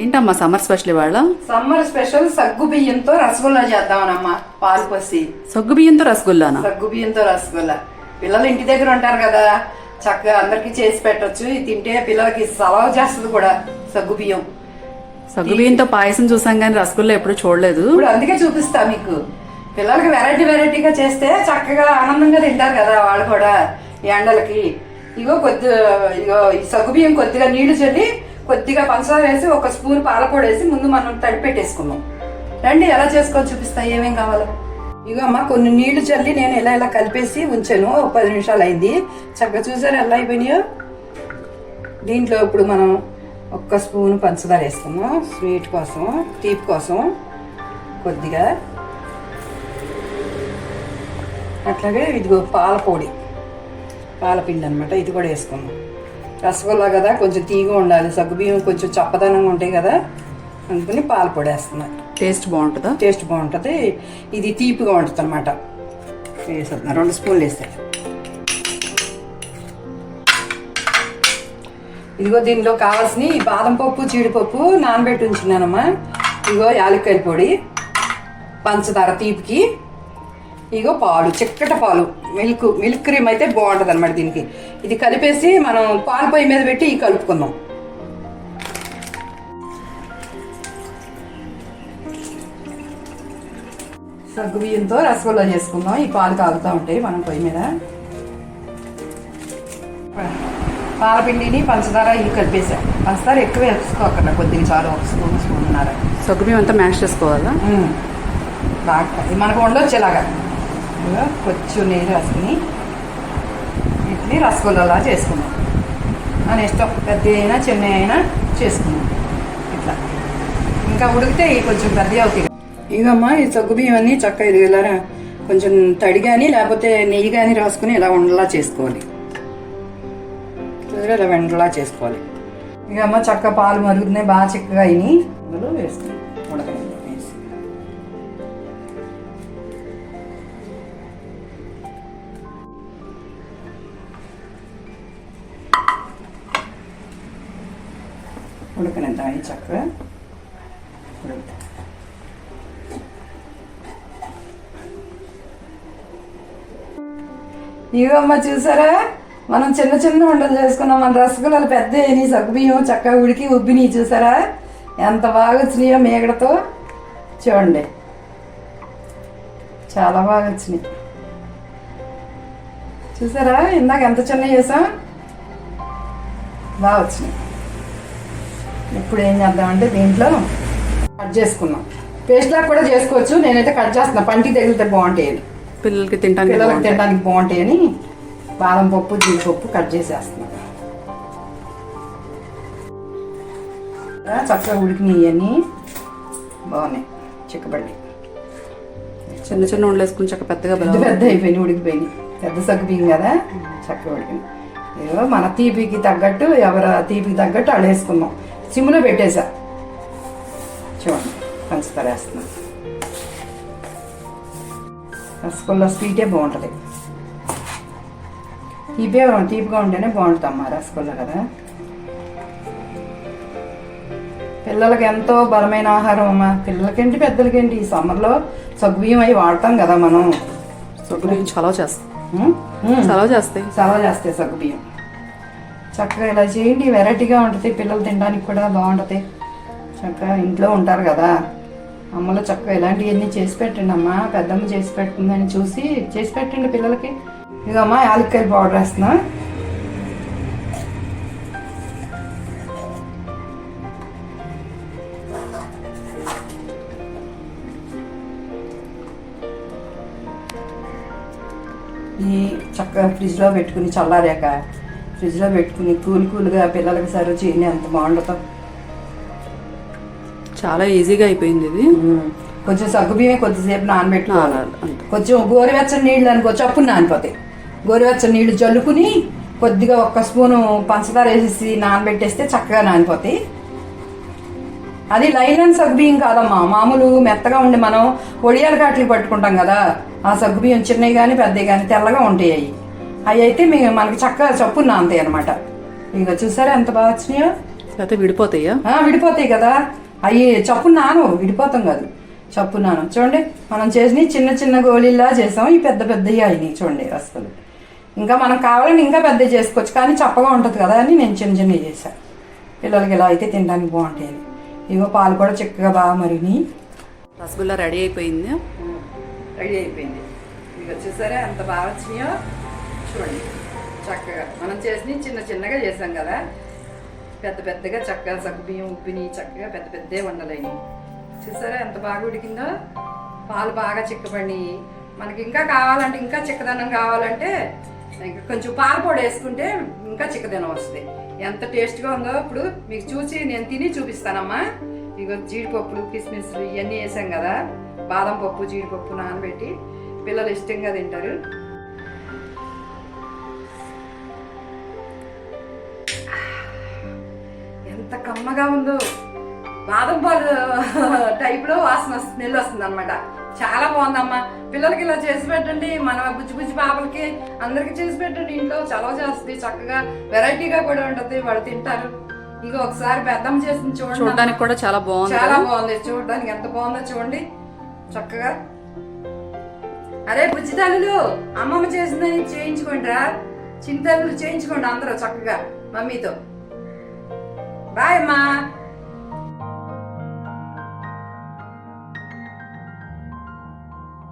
ఏంటమ్మా summer special ఇవాళ? Summer special సగ్గు బియ్యంతో రసగుల్లా చేద్దామనమ్మా పాలు పోసి సగ్గు బియ్యంతో రసగుల్లానా? సగ్గు బియ్యంతో రసగుల్లా. పిల్లలు ఇంటి దగ్గర ఉంటారు కదా చక్కగా అందరికి చేసి పెట్టొచ్చు. తింటే పిల్లలకి సలవ చేస్తుంది కూడా సగ్గు బియ్యం. సగ్గు బియ్యంతో పాయసం చూసాం కానీ రసగుల్లా ఎప్పుడు చూడలేదు. ఇప్పుడు అందుకే చూపిస్తా మీకు. పిల్లలకి వెరైటీ వెరైటీగా చేస్తే చక్కగా ఆనందంగా తింటారు కదా వాళ్ళు కూడా ఎండలకి. ఇగో కొద్ది ఇగో ఈ సగ్గు బియ్యం కొద్దిగా నీళ్ళు చల్లి కొద్దిగా పంచదార వేసి ఒక స్పూన్ పాలపొడి వేసి ముందు మనం తడిపెట్టేసుకున్నాం రండి ఎలా చేసుకోవాలి చూపిస్తా ఏమేం కావాలో. ఇగో అమ్మ కొన్ని నీళ్ళు చల్లి నేను ఇలా ఇలా కలిపేసి ఉంచాను. ఒక పది నిమిషాలు అయింది. చక్కగా చూసారు ఎలా అయిపోయినాయో? దీంట్లో ఇప్పుడు మనం ఒక్క స్పూన్ పంచదార వేస్తాము స్వీట్ కోసం తీపి కోసం కొద్దిగా. అట్లాగే ఇదిగో పాల పొడి పాలపిండి అనమాట ఇది కూడా వేసుకుందాం. రసగుల్లా కదా కొంచెం తీగ ఉండాలి. సగ్గుబియ్యం కొంచెం చప్పదనంగా ఉంటాయి కదా అందుకని పాల పొడి వేస్తున్నా టేస్ట్ బాగుంటుందా? టేస్ట్ బాగుంటుంది. ఇది తీపిగా ఉంటుంది అనమాట వేసేస్తున్నా రెండు స్పూన్లు వేస్తాయి ఇదిగో దీనిలో కావాల్సిన బాదం పప్పు జీడిపప్పు నానబెట్టి ఉంచున్నానమ్మా. ఇదిగో యాలక్కాయల పొడి పంచదార తీపికి. ఇగో పాలు చిక్కటి పాలు. మిల్క్ మిల్క్ క్రీమ్ అయితే బాగుంటుంది అనమాట దీనికి. ఇది కలిపేసి మనం పాలు పొయ్యి మీద పెట్టి ఇవి కలుపుకుందాం. సగ్గు బియ్యంతో రసగుల్లా చేసుకుందాం. ఈ పాలు కాగుతూ ఉంటాయి మనం పొయ్యి మీద. పాలపిండిని పంచదార ఇవి కలిపేసా. పంచదార ఎక్కువ వేసుకోకుండా కొద్దిగా చాలు ఒక స్పూన్ స్పూన్ ఉన్నారు సగ్గు బియ్యం అంతా మ్యాష్ చేసుకోవాలా? బాగా ఇది మనకు ఉండొచ్చు ఇలాగా ఇదిగో కొంచెం నెయ్యి రాసుకుని ఇడ్లీ రసగుల్లాలా చేసుకున్నాం మన ఇష్టం. పెద్ద అయినా చిన్న అయినా చేసుకున్నాం ఇట్లా. ఇంకా ఉడికితే ఇవి కొంచెం పెద్ద అవుతాయి. ఇగమ్మా ఈ సగ్గు బియ్యం అన్ని చక్కగా ఇది ఇలా కొంచెం తడి కానీ లేకపోతే నెయ్యి కానీ రాసుకుని ఇలా ఉండలా చేసుకోవాలి. ఇలా వెండలా చేసుకోవాలి. ఇక అమ్మ చక్క పాలు మరుగుతున్నాయి. బాగా చిక్కగా అయినాయి. అందులో వేసుకున్నాం ఉడకనిద్దాం ఈ చక్కగా ఉడుకుతాయి ఇవమ్మ చూసారా? మనం చిన్న చిన్న వంటలు చేసుకున్నాం. మన రసగుల్లాలు పెద్ద అయినాయి. సగ్గుబియ్యం చక్కగా ఉడికి ఉబ్బినాయి చూసారా? ఎంత బాగా వచ్చినాయో మేగడతో చూడండి. చాలా బాగా వచ్చినాయి. చూసారా? ఇందాక ఎంత చిన్న చేసాం? బాగా వచ్చినాయి. ఇప్పుడు ఏం చేద్దామంటే దీంట్లో కట్ చేసుకున్నాం. పేస్ట్ లాగా కూడా చేసుకోవచ్చు. నేనైతే కట్ చేస్తున్నా. పంటికి తగిలితే బాగుంటాయి పిల్లలకి తినడానికి పిల్లలకి బాగుంటాయి. తినడానికి బాగుంటాయని బాదం పప్పు జీడిపప్పు కట్ చేసేస్తున్నాను చక్కగా ఉడికినాయి బాగున్నాయి. చిక్కబడి చిన్న చిన్న ఉండలు వేసుకుని చక్క పెద్దగా పెద్ద పెద్ద అయిపోయినాయి ఉడికిపోయినాయి. పెద్ద సగ్గు బియ్యం కదా. చక్కగా ఉడికినాయి. ఏదో మన తీపికి తగ్గట్టు ఎవరు తీపికి తగ్గట్టు అలా వేసుకున్నాం. సిమ్లో పెట్టేసా. చూడండి పంచదార వేస్తున్నాం రసగుల్లా స్వీటే బాగుంటుంది. తీపే తీపిగా ఉంటేనే బాగుంటుంది అమ్మా రసగుల్లా కదా. పిల్లలకి ఎంతో బలమైన ఆహారం అమ్మా. పిల్లలకేంటి పెద్దలకేంటి? ఈ సమ్మర్లో సగ్గుబియ్యం అవి వాడతాం కదా మనం. సగ్గు బియ్యం చలవ? ఉం. చలవ చేస్తాయి. సర్వ్ చేస్తాయి సగ్గుబియ్యం చక్కగా ఇలా చేయండి. వెరైటీగా ఉంటుంది. పిల్లలు తినడానికి కూడా బాగుంటుంది. చక్కగా ఇంట్లో ఉంటారు కదా. అమ్మలో చక్కగా ఇలాంటివన్నీ చేసి పెట్టండి అమ్మ. పెద్దమ్మ చేసి పెట్టిందని చూసి చేసి పెట్టండి పిల్లలకి. ఇక అమ్మ యాలక్కాయలు పౌడర్ వేస్తున్నా. ఈ చక్కగా ఫ్రిడ్జ్లో పెట్టుకుని చల్లారాక ఫ్రిడ్జ్లో పెట్టుకుని కూల్ కూల్గా పిల్లలకి సర్వ్ చేయండి ఎంత బాగుంటుందో చాలా ఈజీగా అయిపోయింది ఇది. కొంచెం సగ్గుబియ్యమే కొద్దిసేపు నానబెట్టుకోవాలి అంతే. కొంచెం గోరువెచ్చని నీళ్ళు అనుకో చప్పున నానిపోతాయి. గోరువెచ్చని నీళ్ళు జల్లుకుని కొద్దిగా ఒక్క స్పూను పంచదార వేసేసి నానబెట్టేస్తే చక్కగా నానిపోతాయి. అది లైన్ అండ్ సగ్గుబియ్యం కాదమ్మా. మామూలు మెత్తగా ఉండి మనం ఒడియాల కాట్లు పట్టుకుంటాం కదా ఆ సగ్గుబియ్యం చిన్నవి కానీ పెద్దవి కానీ తెల్లగా ఉంటాయి అవి. అవి అయితే మీ మనకి చక్కగా చప్పున నానతాయి అనమాట ఇక చూసారా ఎంత బాగా వచ్చినాయో? లేకపోతే విడిపోతాయా? విడిపోతాయి కదా. అవి చప్పు నాను విడిపోతాం కాదు. చప్పు నాను. చూడండి మనం చేసిన చిన్న చిన్న గోళీలా చేసాం ఈ పెద్ద పెద్దవి అయినాయి చూడండి రసగులు ఇంకా మనం కావాలని ఇంకా పెద్ద చేసుకోవచ్చు. కానీ చప్పగా ఉంటుంది కదా అని నేను చిన్న చిన్నవి చేశాను పిల్లలకి ఇలా అయితే తినడానికి బాగుంటాయి ఇగో పాలు కూడా చక్కగా బాగా మరిగినాయి. రసగుల్లా రెడీ అయిపోయింది? రెడీ అయిపోయింది. ఇక చూసారా ఎంత బాగా వచ్చినాయో? చూడండి చక్కగా మనం చేసి చిన్న చిన్నగా చేసాం కదా. పెద్ద పెద్దగా చక్కగా సగ్గు బియ్యం ఉప్పిని చక్కగా పెద్ద పెద్దే వండలేని. చూసారా ఎంత బాగా ఉడికిందో? పాలు బాగా చిక్కబడి మనకి ఇంకా కావాలంటే ఇంకా చిక్కదనం కావాలంటే ఇంకా కొంచెం పాల పొడి వేసుకుంటే ఇంకా చిక్కదనం వస్తుంది. ఎంత టేస్ట్గా ఉందో ఇప్పుడు మీకు చూసి నేను తిని చూపిస్తానమ్మా. ఇగో జీడిపప్పులు కిస్మిస్లు ఇవన్నీ వేసాం కదా. బాదం పప్పు జీడిపప్పు నానబెట్టి పిల్లలు ఇష్టంగా తింటారు. ఎంత కమ్మగా ఉందో. బాదం పాలు టైప్లో వాసన స్మెల్ వస్తుంది అనమాట చాలా బాగుందమ్మా. పిల్లలకి ఇలా చేసి పెట్టండి. మన బుజ్జి బుజ్జి పాపలకి అందరికి చేసి పెట్టండి. ఇంట్లో చలవ చేస్తుంది. చక్కగా వెరైటీగా కూడా ఉంటుంది. వాళ్ళు తింటారు. ఇంకో ఒకసారి పెద్దమ్మ చేసింది చూడండి చూడడానికి కూడా చాలా బాగుంది చాలా బాగుంది. చూడడానికి ఎంత బాగుందో చూడండి. చక్కగా. అరే బుజ్జితల్లులు అమ్మమ్మ చేసిందని చేయించుకోండి రా చింతలు చేయించుకోండి అందరూ చక్కగా. మమ్మీతో. బాయ్ అమ్మా